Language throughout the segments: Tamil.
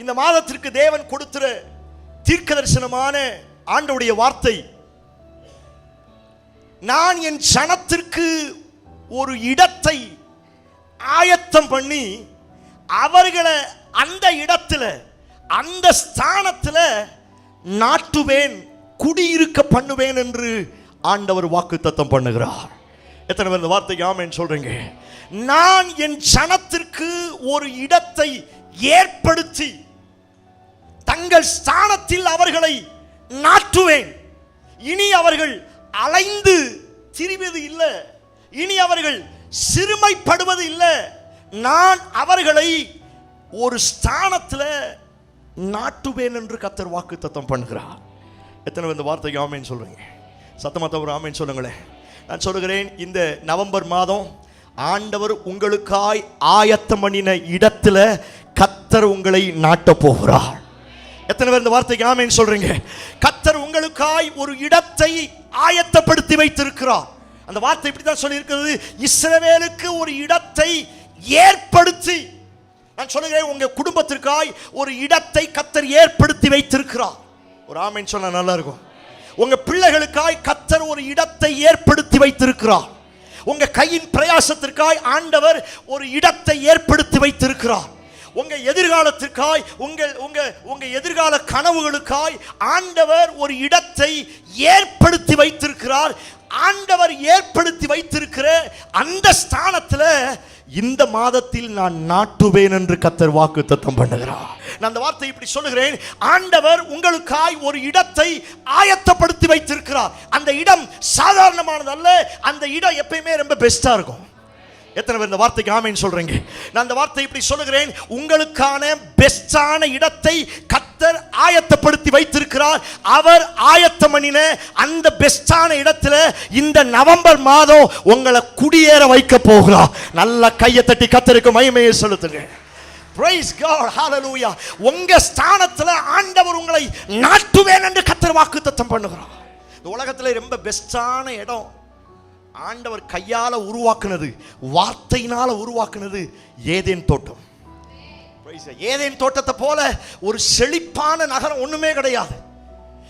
இந்த மாதத்திற்கு தேவன் கொடுத்துற தீர்க்க தரிசனமான ஆண்டவுடைய வார்த்தை. நான் என் சனத்திற்கு ஒரு இடத்தை ஆயத்தம் பண்ணி அவர்களை அந்த இடத்துல அந்த ஸ்தானத்தில் நாட்டுவேன் குடியிருக்க பண்ணுவேன் என்று ஆண்டவர் வாக்குத்தத்தம் பண்ணுகிறார். எத்தனை பேர் இந்த வார்த்தைக்கு ஆமேன்னு சொல்றீங்க? நான் என் சனத்திற்கு ஒரு இடத்தை ஏற்படுத்தி தங்கள் ஸ்தானத்தில் அவர்களை நாட்டுவேன். இனி அவர்கள் அலைந்து திரிவது இல்லை. இனி அவர்கள் சிறுமைப்படுவது இல்லை. நான் அவர்களை ஒரு ஸ்தானத்தில் நாட்டுவேன் என்று கத்தர் வாக்கு தத்தம் பண்ணுகிறார். எத்தனை இந்த வார்த்தைக்கு ஆமேன்னு சொல்கிறீங்க சத்தமாக ஒரு ஆமேன்னு சொல்லுங்களேன். நான் சொல்லுகிறேன் இந்த நவம்பர் மாதம் ஆண்டவர் உங்களுக்காய் ஆயத்தம் பண்ணின இடத்துல கத்தர் உங்களை நாட்டப் போகிறார். எத்தனை பேர் இந்த வார்த்தைக்கு ஆமேன்னு சொல்றீங்க? கத்தர் உங்களுக்காய் ஒரு இடத்தை ஆயத்தப்படுத்தி வைத்திருக்கிறார். அந்த வார்த்தை இப்படி தான் சொல்லியிருக்கிறது. இஸ்ரவேலுக்கு ஒரு இடத்தை ஏற்படுத்தி. நான் சொல்லுகிறேன் உங்க குடும்பத்திற்காய் ஒரு இடத்தை கத்தர் ஏற்படுத்தி வைத்திருக்கிறார். ஒரு ஆமைன்னு சொன்னால் நல்லா இருக்கும் உங்க பிள்ளைகளுக்காய் கத்தர் ஒரு இடத்தை ஏற்படுத்தி வைத்திருக்கிறார். உங்க கையின் பிரயாசத்திற்காய் ஆண்டவர் ஒரு இடத்தை ஏற்படுத்தி வைத்திருக்கிறார். உங்க எதிர்காலத்திற்காய் உங்கள் உங்க உங்க எதிர்கால கனவுகளுக்காய் ஆண்டவர் ஒரு இடத்தை ஏற்படுத்தி வைத்திருக்கிறார். ஆண்டவர் ஏற்படுத்தி வைத்திருக்கிற அந்த ஸ்தானத்துல இந்த மாதத்தில் நான் நாட்டுவேன் என்று கத்தர் வாக்கு தத்தம் பண்ணுகிறார். நான் அந்த வார்த்தை இப்படி சொல்லுகிறேன். ஆண்டவர் உங்களுக்காய் ஒரு இடத்தை ஆயத்தப்படுத்தி வைத்திருக்கிறார். அந்த இடம் சாதாரணமானது அல்ல அந்த இடம் எப்பயுமே ரொம்ப பெஸ்டா இருக்கும். எத்தனை பேர் இந்த வார்த்தைக்கு ஆமைன்னு சொல்றீங்க? நான் அந்த வார்த்தை இப்படி சொல்லுகிறேன் உங்களுக்கான பெஸ்டான இடத்தை கத்தர் ஆயத்தப்படுத்தி வைத்திருக்கிறார். அவர் ஆயத்தம் பண்ணின அந்த பெஸ்டான இடத்துல இந்த நவம்பர் மாதம் உங்களை குடியேற வைக்க போகிறார் நல்ல கையை தட்டி கத்தருக்கு மகிமையை செலுத்துங்க. Praise God, hallelujah. உங்க ஸ்தானத்துல ஆண்டவர் உங்களை நாட்டுவேன் என்று கத்தர் வாக்குத்தத்தம் பண்ணுகிறார். இந்த உலகத்துல ரொம்ப பெஸ்டான இடம் ஆண்டவர் கையால உருவாக்குனது வார்த்தையினால உருவாக்குனது ஏதேன் தோட்டம். ஏதேன் தோட்டத்தை போல ஒரு செழிப்பான நகரம் ஒண்ணுமே கிடையாது.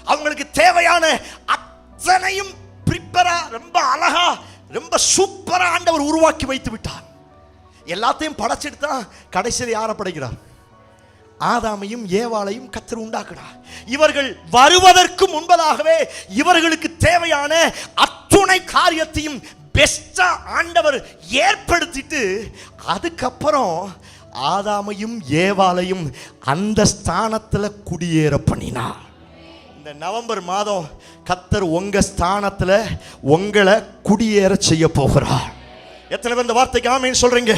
அவங்களுக்கு தேவையான அத்தனையும் ப்ரிப்பரா ரொம்ப அழகா ரொம்ப சூப்பரா ஆண்டவர் உருவாக்கி வைத்து விட்டார். எல்லாத்தையும் படைச்சிட்டு தான் கடைசியில் யாரை படைக்கிறார்? ஆதாமையும் ஏவாளையும் கத்தர் உண்டாக்குனார். இவர்கள் வருவதற்கு முன்பதாகவே இவர்களுக்கு தேவையான அத்துணை காரியத்தையும் பெஸ்டா ஆண்டவர் ஏற்படுத்திட்டு அதுக்கப்புறம் ஆதாமையும் ஏவாளையும் அந்த ஸ்தானத்தில் குடியேற பண்ணினார். இந்த நவம்பர் மாதம் கத்தர் உங்க ஸ்தானத்தில் உங்களை குடியேற செய்ய போகிறார். எத்தனை பேர் இந்த வார்த்தைக்கு ஆமேன்னு சொல்றீங்க?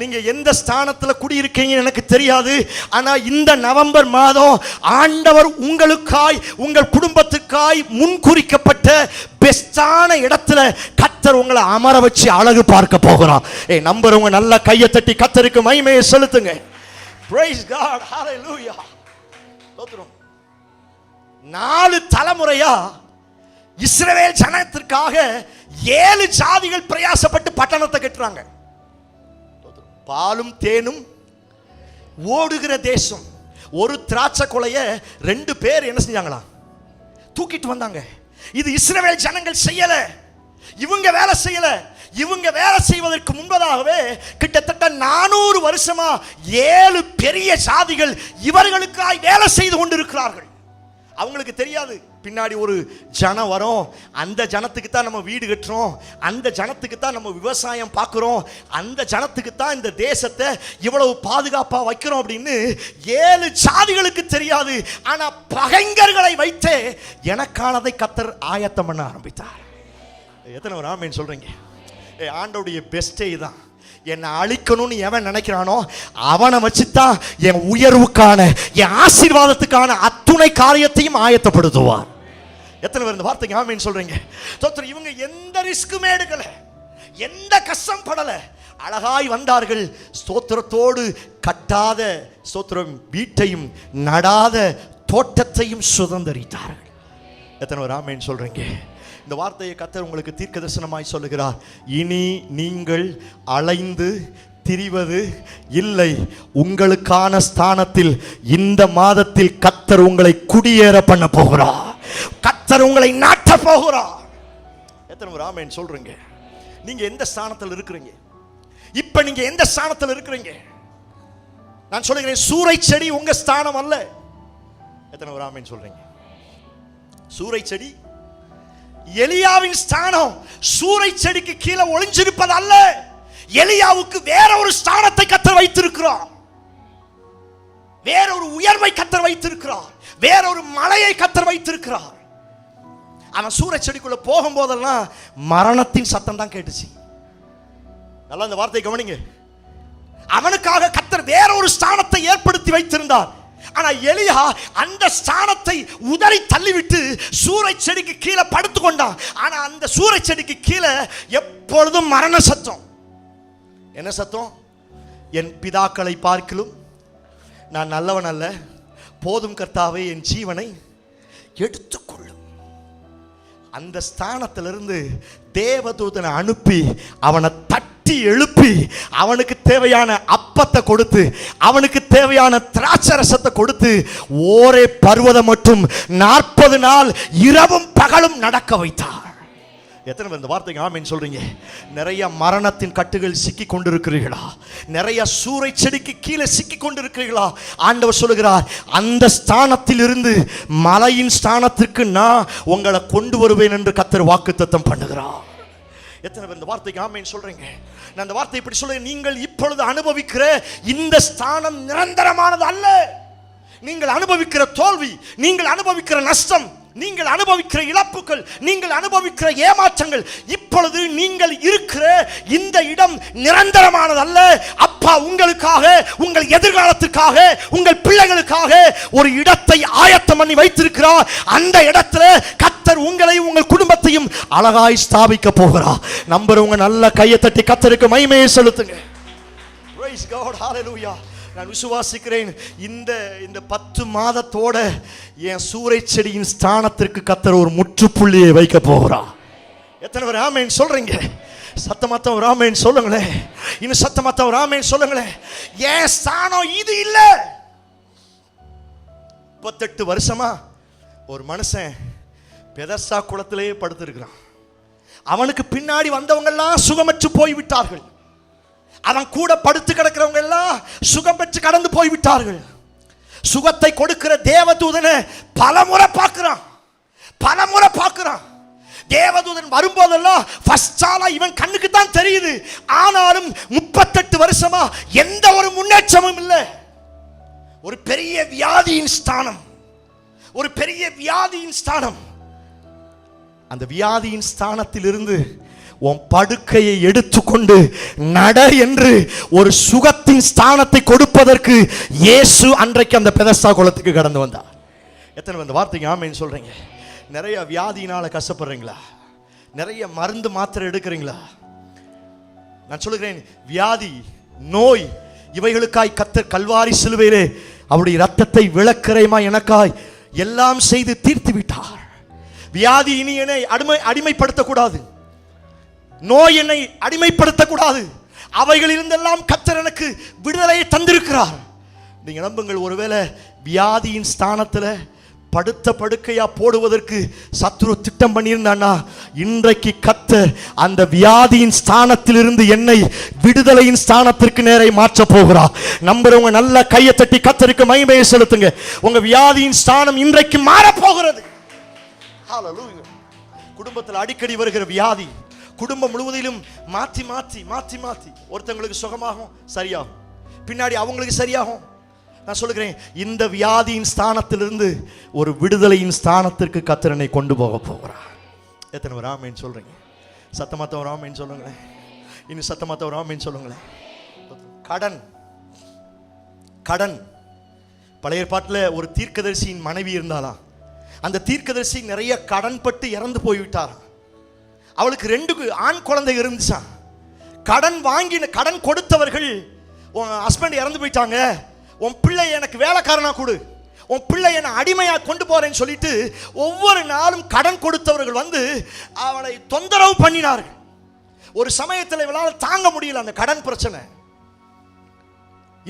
நீங்க எந்த ஸ்தானத்துல குடியிருக்கீங்கன்னு எனக்கு தெரியாது. ஆனா இந்த நவம்பர் மாதம் ஆண்டவர் உங்களுக்காய் உங்கள் குடும்பத்துக்காய் முன்குறிக்கப்பட்ட பெஸ்டான இடத்துல கத்தர் உங்களை அமர வச்சு அழகு பார்க்க போகிறார். ஏ நம்புறவங்க நல்லா கையை தட்டி கத்தருக்கு மகிமையை செலுத்துங்க. ஸ்தோத்திரம் நாலு தலைமுறையா இஸ்ரவேல் ஜனத்திற்காக ஏழு ஜாதிகள் பிரயாசப்பட்டு பட்டணத்தை கட்டுறாங்க. பாலும் தேனும் ஓடுகிற தேசம். ஒரு திராட்சை கொலைய ரெண்டு பேர் என்ன செஞ்சாங்களா? தூக்கிட்டு வந்தாங்க. இது இஸ்ரேல் ஜனங்கள் செய்யல. இவங்க வேலை செய்யல. இவங்க வேலை செய்வதற்கு முன்பதாகவே கிட்டத்தட்ட நானூறு வருஷமா ஏழு பெரிய சாதிகள் இவர்களுக்காய் வேலை செய்து கொண்டிருக்கிறார்கள். அவங்களுக்கு தெரியாது. பின்னாடி ஒரு ஜனம் வரும். அந்த ஜனத்துக்கு தான் நம்ம வீடு கட்டுறோம். அந்த ஜனத்துக்கு தான் நம்ம விவசாயம் பார்க்குறோம். அந்த ஜனத்துக்கு தான் இந்த தேசத்தை இவ்வளவு பாதுகாப்பாக வைக்கிறோம் அப்படின்னு ஏழு சாதிகளுக்கு தெரியாது. ஆனால் பகைங்கர்களை வைத்தே எனக்கானதை கத்தர் ஆயத்தம் பண்ண ஆரம்பித்தார். எத்தனை ஒரு ஆமேன்னு சொல்கிறீங்க ஆண்டோடைய பெஸ்டே தான் என்னை அழிக்கணும்னு எவன் நினைக்கிறானோ அவனை வச்சுத்தான் என் உயர்வுக்கான என் ஆசீர்வாதத்துக்கான அத்துணை காரியத்தையும் ஆயத்தப்படுத்துவார். எத்தனை பேர் இந்த வார்த்தைக்கு ஆமின்னு சொல்றீங்க? தோத்தர் இவங்க எந்த ரிஸ்க்குமே எடுக்கல. எந்த கஷ்டம் படல. அழகாய் வந்தார்கள். ஸ்தோத்திரத்தோடு கட்டாத ஸ்தோத்திரம் வீட்டையும் நடாத தோட்டத்தையும் சுதந்தரித்தார்கள். எத்தனை பேர் ஆமேன்னு சொல்றீங்க? இந்த வார்த்தையை கத்தர் உங்களுக்கு தீர்க்க தரிசனமாய் சொல்லுகிறார். இனி நீங்கள் அலைந்து திரிவது இல்லை. உங்களுக்கான ஸ்தானத்தில் இந்த மாதத்தில் கத்தர் உங்களை குடியேற பண்ண போகிறார். கத்தர் உங்களை நாட்ட போகிறார். எத்தனை ராமேன் ஆமென் சொல்றீங்க? நீங்க எந்த ஸ்தானத்தில் இருக்கிறீங்க? இப்ப நீங்க எந்த ஸ்தானத்தில் இருக்கிறீங்க? நான் சொல்லுகிறேன் சூறை செடி உங்க ஸ்தானம் அல்ல. எத்தனை முறை ஆமென் சொல்றீங்க? சூறை செடி எலியாவின் ஸ்தானம் சூறை செடிக்கு கீழே ஒளிஞ்சிருப்பது அல்ல எலியாவுக்கு வேற ஒரு ஸ்தானத்தை கத்தர் வைத்திருக்கிறார். வேற ஒரு உயர்வை கத்தர் வைத்திருக்கிறார். வேற ஒரு மலையை கத்தர் வைத்திருக்கிறார். அவன் சூறை செடிக்குள்ள போகும்போதெல்லாம் மரணத்தின் சத்தம் தான் கேட்டுச்சு. நல்லா இந்த வார்த்தையை கவனிங்க. அவனுக்காக கத்தர் வேற ஒரு ஸ்தானத்தை ஏற்படுத்தி வைத்திருந்தார். ஆனால் எலியா அந்த ஸ்தானத்தை உதறி தள்ளிவிட்டு சூறை செடிக்கு கீழே படுத்து கொண்டான். ஆனால் அந்த சூறை செடிக்கு கீழே எப்பொழுதும் மரண சத்தம். என்ன சத்தம்? என் பிதாக்களை பார்க்கலும் நான் நல்லவன் அல்ல. போதும் கர்த்தாவே என் ஜீவனை எடுத்துக்கொள்ளும் அந்த ஸ்தானத்திலிருந்து தேவதூதனை அனுப்பி அவனை தட்டி எழுப்பி அவனுக்கு தேவையான அப்பத்தை கொடுத்து அவனுக்கு தேவையான திராட்சரசத்தை கொடுத்து ஓரே பருவதம் மற்றும் நாற்பது நாள் இரவும் பகலும் நடக்க வைத்தார். எத்தனை பேர் இந்த வார்த்தைக்கு ஆமின்னு சொல்றீங்க? நிறைய மரணத்தின் கட்டுகள் சிக்கி கொண்டிருக்கிறீர்களா? நிறைய சூறை செடிக்கு கீழே சிக்கி கொண்டிருக்கிறீர்களா? ஆண்டவர் சொல்லுகிறார் அந்த ஸ்தானத்தில் இருந்து மலையின் ஸ்தானத்திற்கு நான் உங்களை கொண்டு வருவேன் என்று கத்தர் வாக்குத்தத்தம் பண்ணுகிறார். எத்தனை பேர் இந்த வார்த்தைக்கு ஆமைன்னு சொல்றீங்க? நான் அந்த வார்த்தை இப்படி சொல்றேன். நீங்கள் இப்பொழுது அனுபவிக்கிற இந்த ஸ்தானம் நிரந்தரமானது அல்ல. நீங்கள் அனுபவிக்கிற தோல்வி நீங்கள் அனுபவிக்கிற நஷ்டம் நீங்கள் அனுபவிக்கிற இழப்புகள் நீங்கள் அனுபவிக்கிற ஏமாற்றங்கள் இப்பொழுது நீங்கள் இருக்கிற இந்த இடம் நிரந்தரமானதல்ல. அப்பா உங்களுக்காக உங்கள் எதிர்காலத்துக்காக உங்கள் பிள்ளைகளுக்காக ஒரு இடத்தை ஆயத்தம் பண்ணி வைத்திருக்கிறார். அந்த இடத்துல கத்தர் உங்களை உங்கள் குடும்பத்தையும் அழகாய் ஸ்தாபிக்க போகிறார். நம்புறவங்க நல்ல கையை தட்டி கத்தருக்கு மைமையை செலுத்துங்க. Praise God, hallelujah. நான் விசுவாசிக்கிறேன். இந்த இந்த பத்து மாதத்தோட என் சூறை செடியின் ஸ்தானத்திற்கு கத்தர் ஒரு முற்றுப்புள்ளியை வைக்க போகிறான் எத்தனை பேர் ஆமேன் சொல்றீங்க? சத்தமாத்தம் ராமேன் சொல்லுங்களேன். இன்னும் சத்தமாத்தம் ராமேன் சொல்லுங்களேன். என் ஸ்தானம் இது இல்லை. முப்பத்தெட்டு வருஷமா ஒரு மனுஷன் பெதர்சா குளத்திலேயே படுத்திருக்கிறான். அவனுக்கு பின்னாடி வந்தவங்கெல்லாம் சுகமற்று போய் விட்டார்கள் அவன் கூட படுத்து கிடக்கிறவங்க எல்லாம் சுகம் பெற்று கடந்து போய் விட்டார்கள் சுகத்தை கொடுக்கிற தேவதூதனை பலமுறை பார்க்கிறான். பலமுறை பார்க்கிறான். தேவதூதன் வரும்போதெல்லாம் ஃபர்ஸ்ட் இவன் கண்ணுக்கு தான் தெரியுது. ஆனாலும் முப்பத்தெட்டு வருஷமா எந்த ஒரு முன்னேற்றமும் இல்லை. ஒரு பெரிய வியாதியின் ஸ்தானம். ஒரு பெரிய வியாதியின் ஸ்தானம். அந்த வியாதியின் ஸ்தானத்திலிருந்து உன் படுக்கையை எடுத்துக்கொண்டு நட என்று ஒரு சுகத்தின் ஸ்தானத்தை கொடுப்பதற்கு இயேசு அன்றைக்கு அந்த பெதஸ்தா குளத்துக்கு கடந்து வந்தார். எத்தனை அந்த வார்த்தைக்கு ஆமைன்னு சொல்கிறீங்க நிறைய வியாதியினால் கஷ்டப்படுறீங்களா நிறைய மருந்து மாத்திரை எடுக்கிறீங்களா? நான் சொல்லுகிறேன் வியாதி நோய் இவைகளுக்காய் கத்தர் கல்வாரி சிலுவையிலே அவருடைய ரத்தத்தை விளக்கரைமா எனக்காய் எல்லாம் செய்து தீர்த்து விட்டார் வியாதி இனி என்னை அடிமை அடிமைப்படுத்தக்கூடாது. நோய் என்னை அடிமைப்படுத்தக்கூடாது. அவைகளிலிருந்தெல்லாம் கத்தர் எனக்கு விடுதலையை தந்திருக்கிறார். நீங்க நம்புங்கள் ஒருவேளை வியாதியின் ஸ்தானத்தில் படுத்த படுக்கையா போடுவதற்கு சத்ரு திட்டம் பண்ணியிருந்தானா இன்றைக்கு கத்தர் அந்த வியாதியின் ஸ்தானத்திலிருந்து என்னை விடுதலையின் ஸ்தானத்திற்கு நேரை மாற்ற போகிறார். நம்புறவங்க நல்ல கையை தட்டி கத்தருக்கு மகிமையை செலுத்துங்க. உங்க வியாதியின் ஸ்தானம் இன்றைக்கு மாறப்போகிறது குடும்பத்தில் அடிக்கடி வருகிற வியாதி குடும்பம் முழுவதிலும் மாற்றி மாற்றி மாற்றி மாற்றி ஒருத்தங்களுக்கு சுகமாகும் சரியாகும். பின்னாடி அவங்களுக்கு சரியாகும். நான் சொல்லுகிறேன் இந்த வியாதியின் ஸ்தானத்திலிருந்து ஒரு விடுதலையின் ஸ்தானத்திற்கு கத்திரனை கொண்டு போக போகிறார். எத்தனை ஒரு ஆமைன்னு சொல்றீங்க? சத்தமாத்த ஒரு ஆமைன்னு சொல்லுங்களேன். இன்னும் சத்தமாத்த ஒரு ஆமைன்னு சொல்லுங்களேன். கடன். கடன். பழைய பாட்டில் ஒரு தீர்க்கதரிசியின் மனைவி இருந்தாலாம் அந்த தீர்க்கதரிசி நிறைய கடன் பட்டு இறந்து போய்விட்டாராம் அவளுக்கு ரெண்டு ஆண் குழந்தை இருந்துச்சான் கடன் வாங்கின கடன் கொடுத்தவர்கள் உன் ஹஸ்பண்ட் இறந்து போயிட்டாங்க. உன் பிள்ளை எனக்கு வேலைக்காரனா கொடு. உன் பிள்ளை என்னை அடிமையாக கொண்டு போறேன்னு சொல்லிட்டு ஒவ்வொரு நாளும் கடன் கொடுத்தவர்கள் வந்து அவளை தொந்தரவு பண்ணினார்கள். ஒரு சமயத்தில் இவளால் தாங்க முடியல அந்த கடன் பிரச்சனை.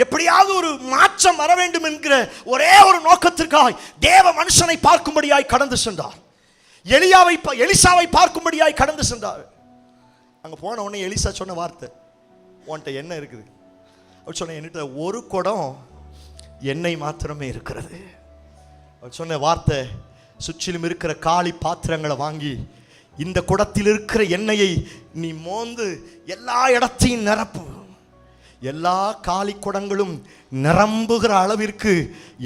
எப்படியாவது ஒரு மாற்றம் வர வேண்டும் என்கிற ஒரே ஒரு நோக்கத்திற்காய் தேவ மனுஷனை பார்க்கும்படியாய் கடந்து சென்றார். எலியாவை எலிசாவை பார்க்கும்படியாய் கடந்து சென்றார் அங்க போன உடனே எலிசா சொன்ன வார்த்தை உன்கிட்ட என்ன இருக்குது? அவர் சொன்ன என்கிட்ட ஒரு குடம் எண்ணெய் மாத்திரமே இருக்கிறது. அவர் சொன்ன வார்த்தை சுற்றிலும் இருக்கிற காளி பாத்திரங்களை வாங்கி இந்த குடத்தில் இருக்கிற எண்ணெயை நீ மோந்து எல்லா இடத்தையும் நிரப்பு. எல்லா காலி குடங்களும் நிரம்புகிற அளவிற்கு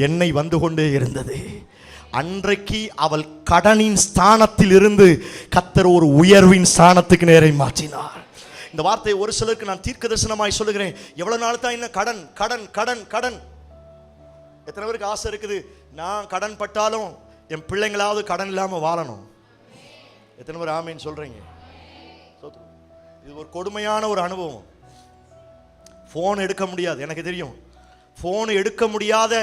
எண்ணெய் வந்து கொண்டே இருந்தது. அன்றைக்கு அவள் கடனின் ஸ்தானத்தில் இருந்து கத்தர் ஒரு உயர்வின் ஸ்தானத்துக்கு நேரை மாற்றினார். இந்த வார்த்தையை ஒரு சிலருக்கு நான் தீர்க்க தரிசனமாய் சொல்லுகிறேன். எவ்வளவு நாள் தான் என்ன? கடன் கடன் கடன் கடன். எத்தனை பேருக்கு ஆசை இருக்குது? நான் கடன் பட்டாலும் என் பிள்ளைங்களாவது கடன் இல்லாமல் வாழணும். எத்தனை பேர் ஆமைன்னு சொல்றீங்க? இது ஒரு கொடுமையான ஒரு அனுபவம். ஃபோன் எடுக்க முடியாது. எனக்கு தெரியும். ஃபோன் எடுக்க முடியாத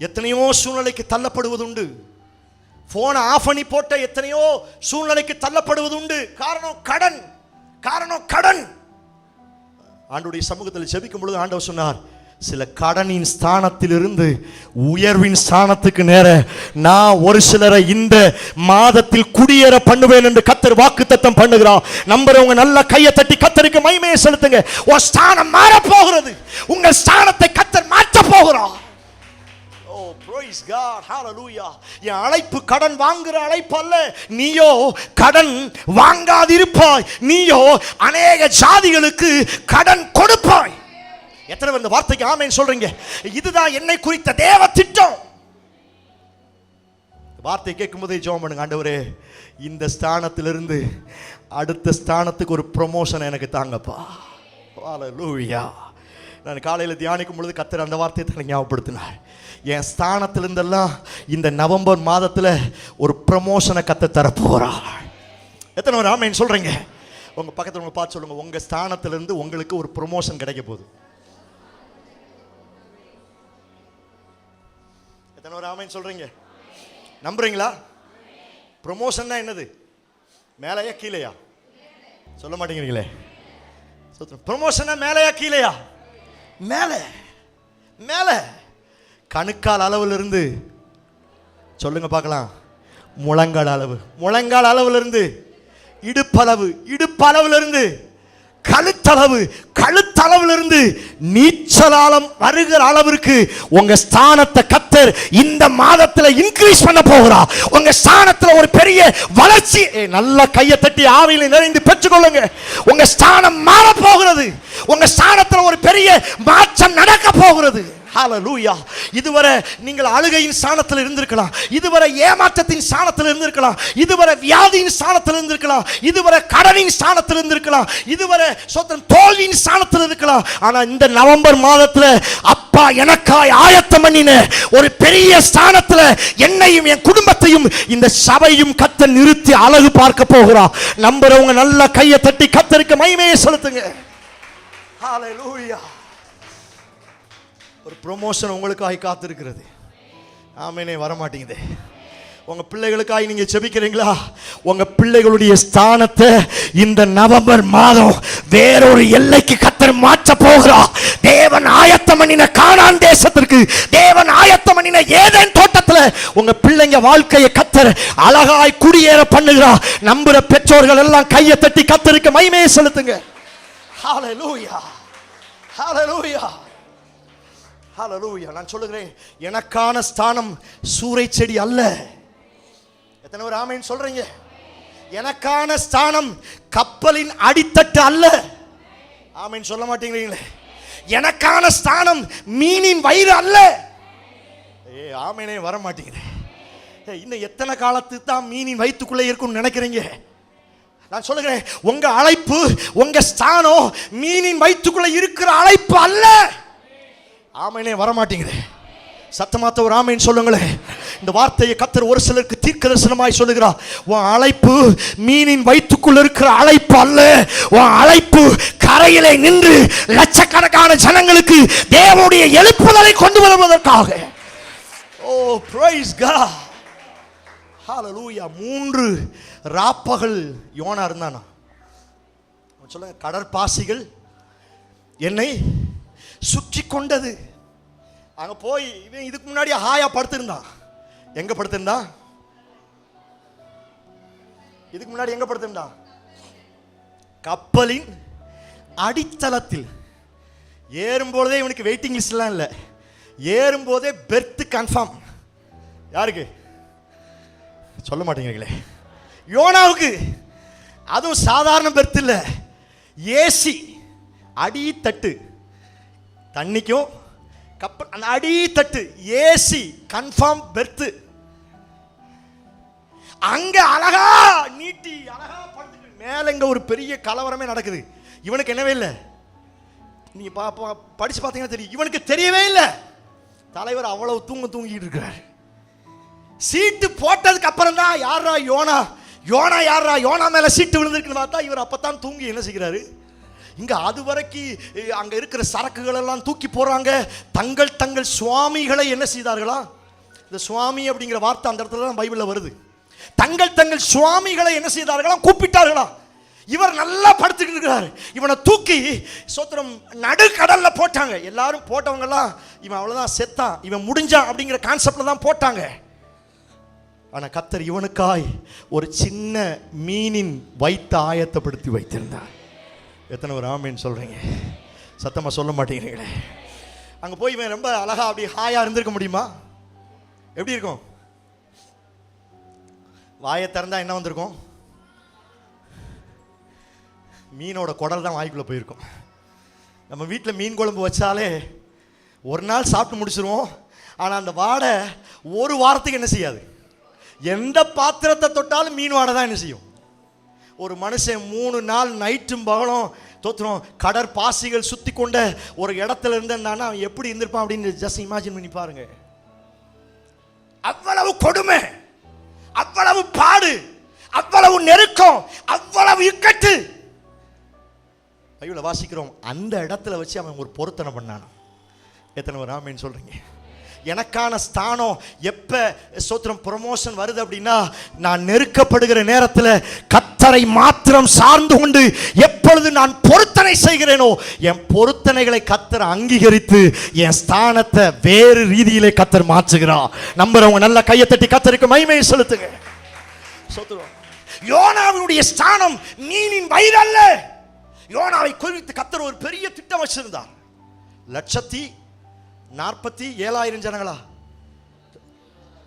எத்தனையோ சூழ்நிலைக்கு தள்ளப்படுவதுண்டு. ஃபோனை ஆஃப் பண்ணி போட்ட எத்தனையோ சூழ்நிலைக்கு தள்ளப்படுவது உண்டு காரணம் கடன். காரணம் கடன். ஆண்டுடைய சமூகத்தில் ஜெபிக்கும் பொழுது ஆண்டவர் சொன்னார் சில கடனின் ஸ்தானத்திலிருந்து உயர்வின் ஸ்தானத்துக்கு நேர நான் ஒரு சிலரை இந்த மாதத்தில் குடியேற பண்ணுவேன் என்று கத்தர் வாக்குத்தத்தம் பண்ணுகிறார். நம்புறவங்க நல்ல கையை தட்டி கத்தருக்கு மைமையை செலுத்துங்க. உன் ஸ்தானம் மாற போகிறது உங்கள் ஸ்தானத்தை கத்தர் மாற்ற போகிறான் ஓ காட் God என் அழைப்பு கடன் வாங்குற அழைப்பு அல்ல. நீயோ கடன் வாங்காதிருப்பாய். நீயோ அநேக ஜாதிகளுக்கு கடன் கொடுப்பாய். எத்தனை பேர் இந்த வார்த்தைக்கு ஆமேன்னு சொல்றீங்க? இதுதான் என்னை குறித்த தேவ திட்டம் வார்த்தை கேட்கும்போதே ஜோம் பண்ணுங்க ஆண்டவரே. இந்த ஸ்தானத்திலிருந்து அடுத்த ஸ்தானத்துக்கு ஒரு ப்ரொமோஷன் எனக்கு தாங்கப்பா. ஹalleluya நான் காலையில் தியானிக்கும் பொழுது கத்தர் அந்த வார்த்தையை தன்னை ஞாபகப்படுத்தினார். என் ஸ்தானத்திலிருந்தெல்லாம் இந்த நவம்பர் மாதத்தில் ஒரு ப்ரமோஷனை கத்த தரப்போகிறார் எத்தனை ஒரு ஆமைன்னு சொல்கிறீங்க உங்கள் பக்கத்தில் உங்களை பார்த்து சொல்லுங்கள் உங்கள் ஸ்தானத்திலிருந்து உங்களுக்கு ஒரு ப்ரொமோஷன் கிடைக்க போகுது. எத்தனை ஒரு ஆமைன்னு சொல்கிறீங்க நம்புறீங்களா? ப்ரொமோஷன்னா என்னது? மேலையா கீழேயா? சொல்ல மாட்டேங்கிறீங்களே. ப்ரொமோஷன்னா மேலையா கீழேயா? மேலே. மேலே. கணுக்கால் அளவிலிருந்து சொல்லுங்க பார்க்கலாம். முழங்கால் அளவு. முழங்கால் அளவிலிருந்து இடுப்பளவு. இடுப்பளவிலிருந்து கழுத்தளவு. கழுத்தளவிலிருந்து நீச்சலாலம் வருகிற அளவிற்கு உங்க ஸ்தானத்தை கத்தர் இந்த மாதத்துல இன்க்ரீஸ் பண்ண போகிறா. உங்க ஸ்தானத்துல ஒரு பெரிய வளர்ச்சி நல்ல கையை தட்டி ஆவியில் நிறைந்து பெற்றுக்கொள்ளுங்க. உங்க ஸ்தானம் மாற போகிறது உங்க ஸ்தானத்துல ஒரு பெரிய மாற்றம் நடக்க போகிறது. ஹாலலூயா இதுவரை நீங்கள் அழுகையின் சாணத்தில் இருந்திருக்கலாம். இதுவரை ஏமாற்றத்தின் சாணத்தில் இருந்திருக்கலாம். இதுவரை வியாதியின் சாணத்தில் இருந்திருக்கலாம். இதுவரை கடனின் சாணத்தில் இருந்திருக்கலாம். இதுவரை சொத்தம் தோல்வியின் சாணத்தில் இருக்கலாம் ஆனால் இந்த நவம்பர் மாதத்தில் அப்பா எனக்காய் ஆயத்தம் பண்ணின ஒரு பெரிய ஸ்தானத்தில் என்னையும் என் குடும்பத்தையும் இந்த சபையும் கத்த நிறுத்தி அழகு பார்க்க போகிறா. நம்புறவங்க நல்ல கையை தட்டி கத்தருக்கு மகிமையை செலுத்துங்க. Hallelujah. ஒரு ப்ரொமோஷன் உங்களுக்காக காத்திருக்கிறது. ஆமேனே வர மாட்டேங்குது உங்க பிள்ளைகளுக்காக நீங்க செபிக்கிறீங்களா உங்க பிள்ளைகளுடைய ஸ்தானத்தை இந்த நவம்பர் மாதம் வேறொரு எல்லைக்கு கத்தர் மாற்ற போகிறா. தேவன் ஆயத்தம் பண்ணின காணான் தேசத்திற்கு தேவன் ஆயத்தம் பண்ணின ஏதேன் தோட்டத்துல உங்க பிள்ளைங்க வாழ்க்கையை கத்தர் அழகாய் குடியேற பண்ணுகிறா. நம்புற பெற்றோர்கள் எல்லாம் கையை தட்டி கத்தருக்கு மைமையை செலுத்துங்க. ஹalleluya ஹalleluya ஹalleluya நான் சொல்லுகிறேன் எனக்கான ஸ்தானம் சூறை செடி அல்ல. எத்தனை பேர் ஆமைன்னு சொல்றீங்க? எனக்கான ஸ்தானம் கப்பலின் அடித்தட்டு அல்ல. ஆமைன்னு சொல்ல மாட்டேங்கிறீங்களே எனக்கான ஸ்தானம் மீனின் வயிறு அல்ல. ஏ ஆமைனே வர மாட்டேங்கிறேன் இன்னும் எத்தனை காலத்துக்கு தான் மீனின் வயிற்றுக்குள்ளே இருக்கும்னு நினைக்கிறீங்க? நான் சொல்லுகிறேன் உங்க அழைப்பு உங்க ஸ்தானம் மீனின் வயிற்றுக்குள்ளே இருக்கிற அழைப்பு அல்ல. ஆமைனே வரமாட்டேங்குது. சத்தமாத்த ஒரு ஆமைன்னு சொல்லுங்களேன் இந்த வார்த்தையை கத்தர் ஒரு சிலருக்கு தீர்க்க தரிசனமாய் சொல்லுகிறார். உன் அழைப்பு மீனின் வயிற்றுக்குள்ள இருக்கிற அழைப்பு அல்ல. உன் அழைப்பு கரையிலே நின்று லட்சக்கணக்கான ஜனங்களுக்கு தேவனுடைய எழுப்புதலை கொண்டு வருவதற்காக. ஓ பிரைஸ் கா ஹாலலூயா மூன்று ராப்பகல் யோனா இருந்தானா? அவன் சொல்லுங்க கடற்பாசிகள் என்னை சுற்றி கொண்டது. அங்க போய் இவன் இதுக்கு முன்னாடி ஹாயா படுத்திருந்தான் எங்க படுத்திருந்தான் இதுக்கு முன்னாடி எங்க படுத்திருந்தான் கப்பலின் அடித்தளத்தில். ஏறும்போதே இவனுக்கு வெயிட்டிங் லிஸ்ட்லாம் இல்லை. ஏறும்போதே பெர்த் கன்ஃபார்ம் யாருக்கு? சொல்ல மாட்டேங்கிறீங்களே. யோனாவுக்கு. அதுவும் சாதாரண பெர்த் இல்லை. ஏசி அடித்தட்டு. தண்ணிக்கும் கப்பல் அந்த அடித்தட்டு ஏசி கன்ஃபார்ம் பெர்த்து அங்க அழகா நீட்டி அழகா படுத்துட்டு மேல இங்க ஒரு பெரிய கலவரமே நடக்குது. இவனுக்கு என்னவே இல்லை. நீ பா பா- படிச்சு பார்த்தீங்கன்னா தெரியும். இவனுக்கு தெரியவே இல்லை. தலைவர் அவ்வளவு தூங்க தூங்கிட்டு இருக்கிறார் சீட்டு போட்டதுக்கு அப்புறம் தான் யாரா யோனா? யோனா யாரா யோனா மேல சீட்டு விழுந்திருக்குன்னு பார்த்தா இவர் அப்பதான் தூங்கி என்ன செய்கிறாரு? இங்கே அது வரைக்கும் அங்கே இருக்கிற சரக்குகள் எல்லாம் தூக்கி போகிறாங்க தங்கள் தங்கள் சுவாமிகளை என்ன செய்தார்களா? இந்த சுவாமி அப்படிங்கிற வார்த்தை அந்த இடத்துல தான் பைபிளில் வருது. தங்கள் தங்கள் சுவாமிகளை என்ன செய்தார்களாம் கூப்பிட்டார்களா? இவர் நல்லா படுத்துக்கிட்டு இருக்கிறாரு. இவனை தூக்கி சோத்திரம் நடுக்கடலில் போட்டாங்க. எல்லாரும் போட்டவங்கெல்லாம் இவன் அவ்வளோதான் செத்தான். இவன் முடிஞ்சான் அப்படிங்கிற கான்செப்டில் தான் போட்டாங்க. ஆனால் கத்தர் இவனுக்காய் ஒரு சின்ன மீனின் வைத்த ஆயத்தப்படுத்தி வைத்திருந்தார். எத்தனை ஒரு ஆமின்னு சொல்கிறீங்க சத்தமாக சொல்ல மாட்டேங்கிறீங்களே. அங்கே போய் இவன் ரொம்ப அழகாக அப்படி ஹாயாக இருந்திருக்க முடியுமா? எப்படி இருக்கும்? வாயை திறந்தா என்ன வந்திருக்கும்? மீனோட குடல் தான் வாய்க்குள்ளே போயிருக்கும். நம்ம வீட்டில் மீன் குழம்பு வச்சாலே ஒரு நாள் சாப்பிட்டு முடிச்சிருவோம். ஆனால் அந்த வாடை ஒரு வாரத்துக்கு என்ன செய்யாது? எந்த பாத்திரத்தை தொட்டாலும் மீன் வாடை தான் என்ன செய்யும்? ஒரு மனுஷன் மூணு நாள் நைட்டும் பகலும் தோத்துறோம் கடற்பாசிகள் சுற்றி கொண்ட ஒரு இடத்துல இருந்தான்னா அவன் எப்படி இருந்திருப்பான் அப்படின்னு ஜஸ்ட் இமேஜின் பண்ணி பாருங்க. அவ்வளவு கொடுமை அவ்வளவு பாடு அவ்வளவு நெருக்கம் அவ்வளவு இக்கட்டு. பைபிள வாசிக்கிறோம். அந்த இடத்துல வச்சு அவன் ஒரு பொருத்தனை பண்ணான் எத்தனை ஒரு ஆமேன்னு சொல்கிறீங்க எனக்கான ஸ்தானம் எப்போ சோத்திரம் ப்ரொமோஷன் வருது அப்படின்னா நான் நெருக்கப்படுகிற நேரத்தில் கத்தரை மாத்திரம் சார்ந்து கொண்டு எப்பொழுது நான் பொருத்தனை செய்கிறேனோ என் பொருத்தனைகளை கத்தர் அங்கீகரித்து என் ஸ்தானத்தை வேறு ரீதியிலே கத்தர் மாற்றுகிறார். நம்புறவங்க நல்ல கையை தட்டி கத்தருக்கு மைமையை செலுத்துங்க. சோத்துறோம் யோனாவினுடைய ஸ்தானம் மீனின் வயிறு அல்ல யோனாவை குறித்து கத்தர் ஒரு பெரிய திட்டம் வச்சிருந்தார். லட்சத்தி நாற்பத்தி ஏழாயிரம் ஜனங்களா?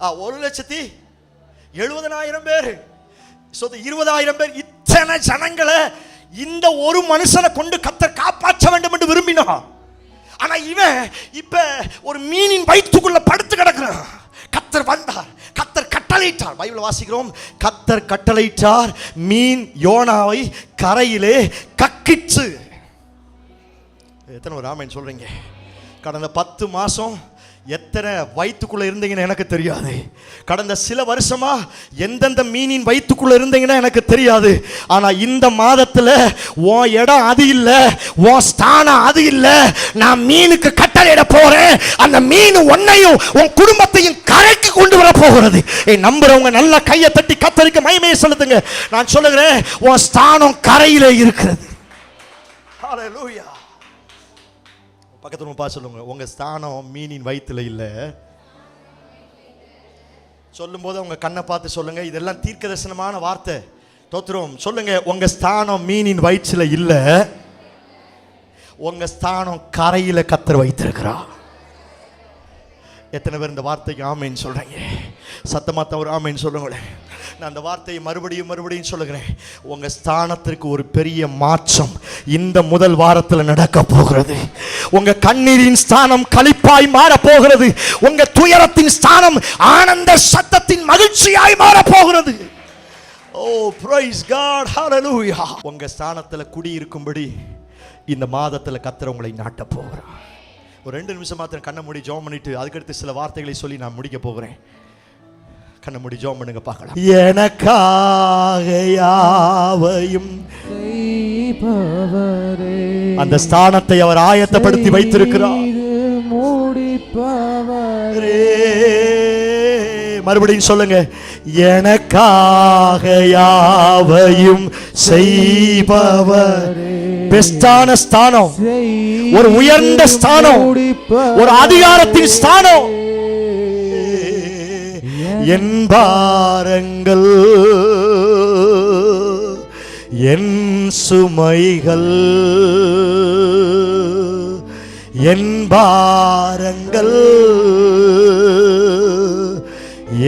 ஆ ஒரு லட்சத்தி எழுபதனாயிரம் பேர். சொத்து இருபதாயிரம் பேர். இத்தனை ஜனங்களை இந்த ஒரு மனுஷனை கொண்டு கத்தர் காப்பாற்ற வேண்டும் என்று விரும்பினான். ஆனா இவன் இப்ப ஒரு மீனின் வயிற்றுக்குள்ள படுத்து கிடக்கிறான். கத்தர் வந்தார். கத்தர் கட்டளையிட்டார். பைபிள் வாசிக்கிறோம். கத்தர் கட்டளையிட்டார். மீன் யோனாவை கரையிலே கக்கிச்சு. எத்தனை ஒரு ஆமேன் சொல்றீங்க? கடந்த பத்து மாதம் எத்தனை வயிற்றுக்குள்ளே இருந்தீங்கன்னு எனக்கு தெரியாது. கடந்த சில வருஷமா எந்தெந்த மீனின் வயிற்றுக்குள்ளே இருந்தீங்கன்னா எனக்கு தெரியாது. ஆனால் இந்த மாதத்தில் உன் இடம் அது இல்லை உன் ஸ்தானம் அது இல்லை நான் மீனுக்கு கட்டளையிட போகிறேன் அந்த மீன் உன்னையும் உன் குடும்பத்தையும் கரைக்கு கொண்டு வர போகிறது. ஏய் நம்புறவங்க நல்லா கையை தட்டி கத்தரிக்க மயமையை செலுத்துங்க நான் சொல்லுகிறேன் உன் ஸ்தானம் கரையில் இருக்கிறது. Hallelujah. பக்கத்தில் பா சொல்லுங்க உங்கள் ஸ்தானம் மீனின் வயிற்றில் இல்லை. சொல்லும்போது உங்கள் கண்ணை பார்த்து சொல்லுங்கள் இதெல்லாம் தீர்க்க தரிசனமான வார்த்தை. தோத்துரும். சொல்லுங்கள் உங்கள் ஸ்தானம் மீனின் வயிற்றில் இல்லை. உங்கள் ஸ்தானம் கரையில் கத்தர் வைத்திருக்கிறா எத்தனை பேர் இந்த வார்த்தைக்கு ஆமைன்னு சொல்கிறீங்க சத்தமாத்த ஒரு ஆமைன்னு சொல்லுங்களேன். நான் அந்த வார்த்தையை மறுபடியும் மறுபடியும் சொல்லுகிறேன். உங்க ஸ்தானத்திற்கு ஒரு பெரிய மாற்றம் இந்த முதல் வாரத்தில் நடக்க போகிறது. உங்க கண்ணீரின் ஸ்தானம் களிப்பாய் மாறப்போகிறது போகிறது. உங்க துயரத்தின் ஸ்தானம் ஆனந்த சத்தத்தின் மகிழ்ச்சியாய் மாறப்போகிறது ஓ பிரைஸ் காட் ஹalleluya உங்க ஸ்தானத்துல குடியிருக்கும்படி இந்த மாதத்துல கத்தர் உங்களை நாட்ட போகிறார். ஒரு ரெண்டு நிமிஷம் மாத்திரம் கண்ணை மூடி ஜோம் பண்ணிட்டு அதுக்கடுத்து சில வார்த்தைகளை சொல்லி நான் முடிக்க போகிறேன். கண்ணை மூடி ஜெபம் பண்ணுங்க பார்க்கலாம். எனக்காக யாவையும் அந்த ஸ்தானத்தை அவர் ஆயத்தப்படுத்தி வைத்திருக்கிறார். மறுபடியும் சொல்லுங்க எனக்காக யாவையும் செய்பவர். பெஸ்டான ஸ்தானம் ஒரு உயர்ந்த ஸ்தானம் ஒரு அதிகாரத்தின் ஸ்தானம். என் பாரங்கள் என் சுமைகள் என் பாரங்கள்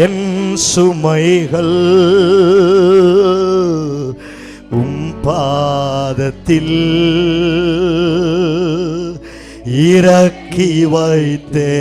என் சுமைகள். உம் பாதத்தில் இறக்கி வைத்தே.